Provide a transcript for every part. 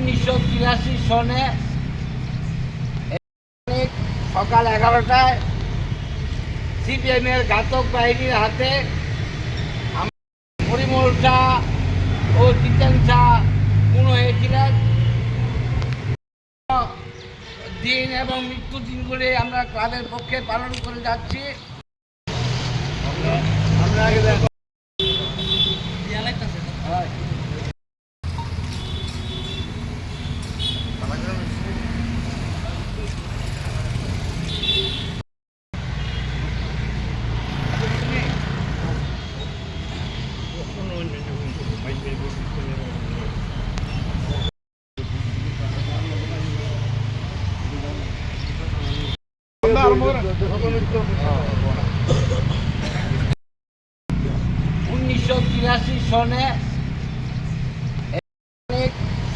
উনিশশো তিরাশি সনে সকাল এগারোটায় সিপিএম এর ঘাতক বাহিনীর হাতে পরিমল শাহ ও জিতেন শাহ খুন হয়েছিলেন। দিন এবং মৃত্যু দিনগুলি আমরা ক্লাবের পক্ষে পালন করে যাচ্ছি। উনিশশো তিরাশি সনে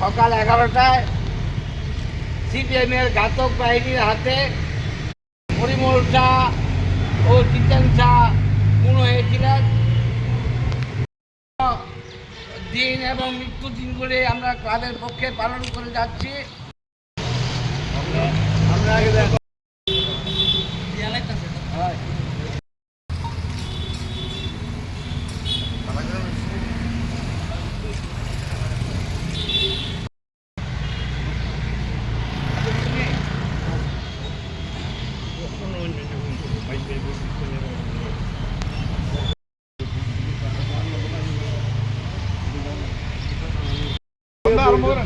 সকাল এগারোটায় সিপিএম এর ঘাতক বাহিনীর হাতে পরিমল শাহ ও জিতেন শাহ খুন হয়েছিলেন। দিন এবং মৃত্যু দিনগুলি আমরা ক্লাবের পক্ষে পালন করে যাচ্ছি। আমরা ਬੰਦਾ ਹਰਮੋਰ